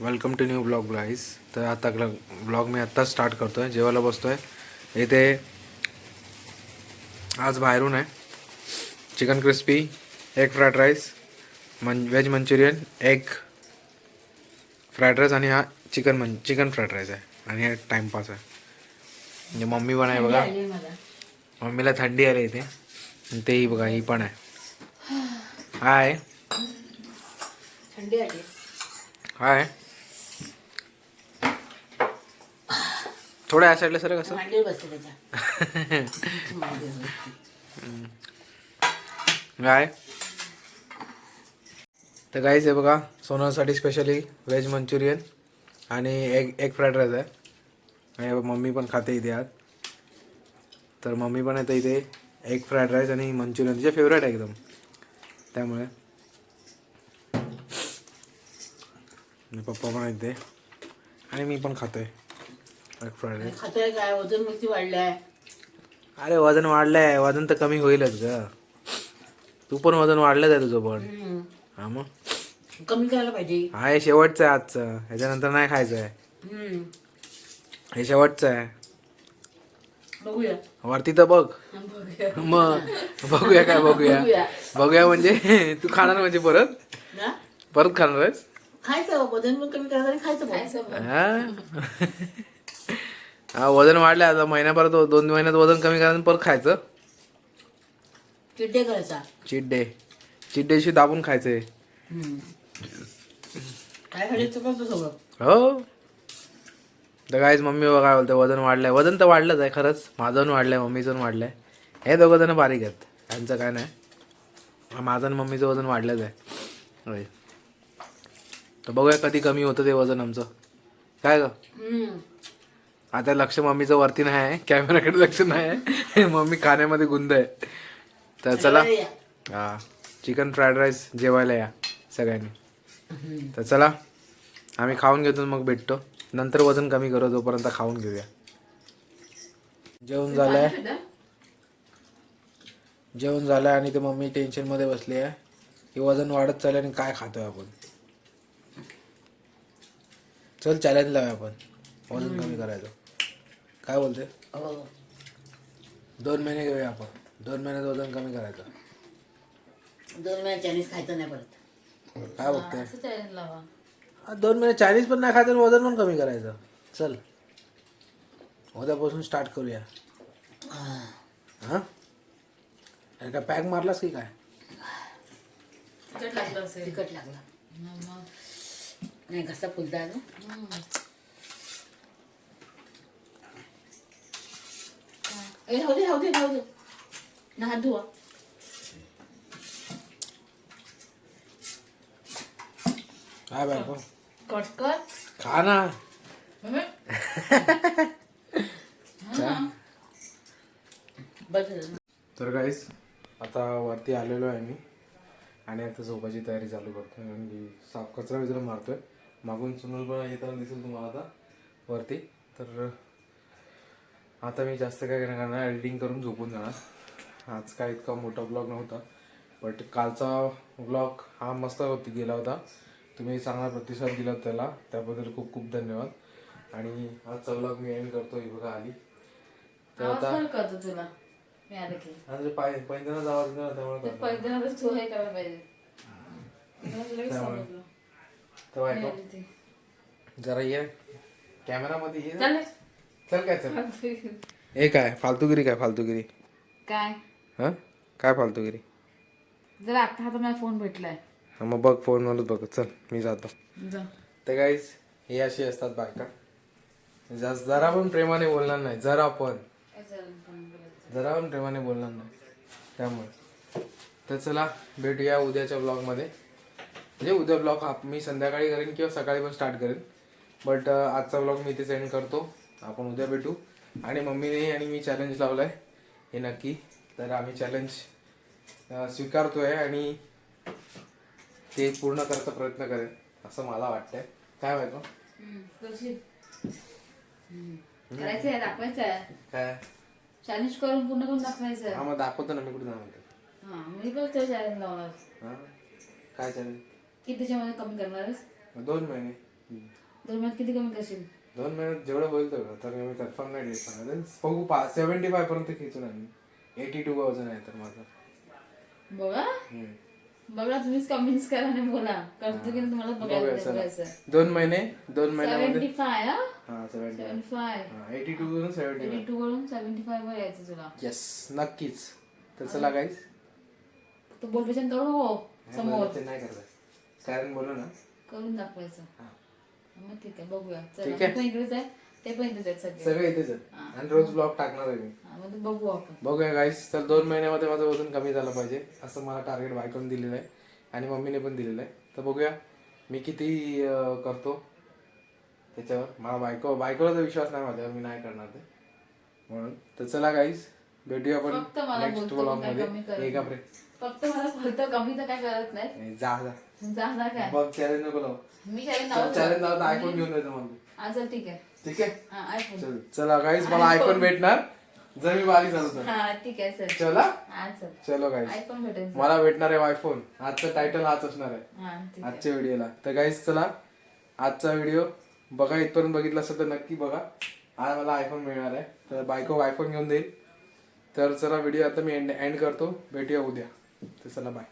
Welcome to new blog guys तर आता blog मी आत्ताच स्टार्ट करतो आहे जेवायला बसतो आहे इथे आज बाहेरून आहे. Chicken crispy egg fried rice मन veg manchurian egg fried rice आणि हा चिकन मन चिकन फ्राईड राईस आहे. आणि हे टाईमपास आहे. म्हणजे मम्मी पण आहे बघा. मम्मीला थंडी आली इथे. आणि तेही बघा ही पण आहे. हाय. थंडी आली हाय. थोडं या साईडला सर कसं. काय तर काहीच आहे बघा सोनासाठी स्पेशली व्हेज मंचुरियन आणि एग एग फ्राईड राईस आहे. आणि मम्मी पण खाते इथे आज. तर मम्मी पण येते इथे एग फ्राईड राईस आणि मंचुरियन तिचे फेवरेट आहे एकदम. त्यामुळे. पप्पा पण येते आणि मी पण खातोय. एग खातोय काय? वजन मुक्ती वाढलाय? अरे वजन वाढलंय. वजन तर कमी होईलच ग. तू पण वजन वाढलंच आहे तुझं पण. हा मग? कमी करायला पाहिजे. हा हे शेवटचं आहे आजचं. ह्याच्यानंतर नाही खायचं आहे. हम्म. हे शेवटचं आहे. बघूया. वरती तर बघ. बघूया. मग बघूया काय बघूया. बघूया. बघूया म्हणजे तू खाणार म्हणजे परत? ना? परत खाणार आहेस? खायचं वजन पण कमी करायचं आणि खायचं खायचं हा? हा वजन वाढलं आता. महिन्याभरात दोन महिन्यात वजन कमी करायचं परत खायचं. किड्डे करायचा. चीट डे चीट डेशी दाबून खायचंय. काय खायचं हो. तर काहीच मम्मी काय बोलते वजन वाढलंय. वजन तर वाढलंच आहे खरंच. माझं वाढलंय मम्मीचं वाढलंय. हे दोघं जण बारीक आहेत. त्यांचं काय नाही. माझं आणि मम्मीचं वजन वाढलंच आहे. तर बघूया कधी कमी होतं ते वजन आमचं. काय ग. आता लक्ष मम्मीचं वरती नाही आहे कॅमेराकडे लक्ष नाही आहे. मम्मी खाण्यामध्ये गुंद आहे. तर चला. हा चिकन फ्राईड राईस जेवायला या सगळ्यांनी. तर चला आम्ही खाऊन घेतो मग भेटतो. नंतर वजन कमी करू जोपर्यंत खाऊन घेऊया. जेवण झालंय. जेवण झालंय आणि ते मम्मी टेन्शनमध्ये बसली आहे. की वजन वाढत चाललंय आणि काय खातोय आपण? चल चॅलेंज लावूया आपण. वजन कमी करायचं. काय बोलते? हो. दोन महिने घेऊया आपण. दोन महिन्यात वजन कमी करायचं. दोन महिने चायनीज खायचं नाही परत. काय बघते असं चॅलेंज लावा. हा, दोन महिने चायनीज पण नाही खायचं आणि वजन पण कमी करायचं. चल. उद्यापासून स्टार्ट करूया. हां. काय पॅक मारलास की काय? तिखट लागलं असेल. तिखट लागला. नाही घसा फुलता आहे ना राहू दे राहू दे राहू दे ना हात धुवा काय बायको कटकट खा ना बस झालं. तर काहीच आता वरती आलेलो आहे मी. आणि आता झोपाची तयारी चालू करतोय. कारण की साफ कचरा विचरा मारतोय. मागून सुनल पण येताना दिसेल तुम्हाला आता. वरती. तर आता मी जास्त काय नाही करणार एडिटिंग करून झोपून जाणार आज काय इतका मोठा ब्लॉग नव्हता बट कालचा ब्लॉग हा मस्त होती गेला होता तुम्ही चांगला प्रतिसाद दिला त्याला त्याबद्दल खूप खूप धन्यवाद आणि आजचा ब्लॉग मी एंड करतो ही बघा आली तर आता पैंजणाचा आवाज त्यामुळे ते करतो. पहिल्यांदा तू हे करायला पाहिजे मला लगेच त्यामुळे. समजलं. तर मी बायको आली ती. जरा ये कॅमेरामध्ये ये. चल काय चल. हे काय? फालतूगिरी काय? फालतूगिरी काय? हा? काय फालतूगिरी जरा आता हातात मला फोन भेटलाय. हा, मग बघ फोनवरच बघ चल मी जातो. जा. ते काहीच हे अशी असतात बायका. जस- जरा पण प्रेमाने बोलणार नाही. जरा पण. जरा पण प्रेमाने बोलणार नाही. त्यामुळे. तर चला भेटूया उद्याच्या ब्लॉगमध्ये म्हणजे उद्या ब्लॉग मी संध्याकाळी करेन किंवा सकाळी पण स्टार्ट करेन. बट आजचा ब्लॉग मी इथे सेंड करतो. आपण उद्या भेटू. आणि मम्मीने आणि मी चॅलेंज लावलं आहे हे नक्की. तर आम्ही चॅलेंज स्वीकारतोय आणि ते पूर्ण करायचा प्रयत्न करेन असं मला वाटतंय. काय माहिती दाखवायचं काय? चॅलेंज करून पूर्ण करून दाखवायचं. हा मग दाखवतो ना मी कुठे जाणार मी पण ते चॅलेंज लावणार. काय चॅलेंज किती त्याच्यामध्ये कमी करणारच दोन महिने. दोन महिन्यात किती कमी करशील? दोन महिन्यात जेवढं होईल तेवढं. तर मी कन्फर्म नाही डेट सांगत बघू पा सेव्हन्टी फाय पर्यंत खेचून आम्ही एटी टू वजन आहे तर माझं. बघा. बघा तुम्हीच कमेंट्स करा आणि बोला. करतो की तुम्हाला. बघायचं दोन महिने दोन महिन्यामध्ये. फाय हा? हा सेव्हन्टी फाय एटी टू वरून सेव्हन्टी एटी टू वरून सेव्हन्टी फाय वर यायचं तुला. येस नक्कीच. तर चला काहीच तो बोलपेशन तेवढं हो समोर. ते नाही करत. कारण बोलू ना. करून दाखवायचं. हा. मग ठीक आहे बघूया. चला ठीक आहे. मी पण इकडेच आहे ते पण इकडेच आहेत सगळे. सगळं इथेच आणि रोज ब्लॉग टाकणार आहे मी. हा, मग ते बघू आपण. बघूया गाईस तर दोन महिन्यामध्ये माझं वजन कमी झालं पाहिजे असं मला टार्गेट बायकोने दिलेलं आहे. आणि मम्मीने पण दिलेलं आहे. तर बघूया मी किती अं, करतो त्याच्यावर. मला बायको बायकोला तर विश्वास नाही माझ्यावर मी नाही करणार ते. म्हणून तर चला गाईस भेटूया आपण फक्त मला नेक्स्ट बोलतो मी काय मध्ये. कमी करत एका नाही. फक्त मला बोलतो कमी तर काय करत नाही, जा जा. काय? बघ चॅलेंज नको लावू. मी काय नाव चॅलेंज आयफोन घेऊन चल ठीक आहे. ठीक आहे? हा आयफोन चल मला आयफोन भेटणार. जर मी बारीक झालो तर. हा ठीक आहे चल. चला? हा चल. भेटेल मला भेटणार आहे आयफोन आजचं टायटल हाच असणार आहे. हा ठीक आहे. आजच्या व्हिडिओला तर गाईज चला. आजचा व्हिडिओ बघा इथपर्यंत बघितला असेल तर नक्की बघा. आज मला आयफोन मिळणार आहे. तर बायको आयफोन घेऊन देईल. तर चला व्हिडिओ आता मी एंड एंड करतो. भेटूया उद्या. तर चला बाय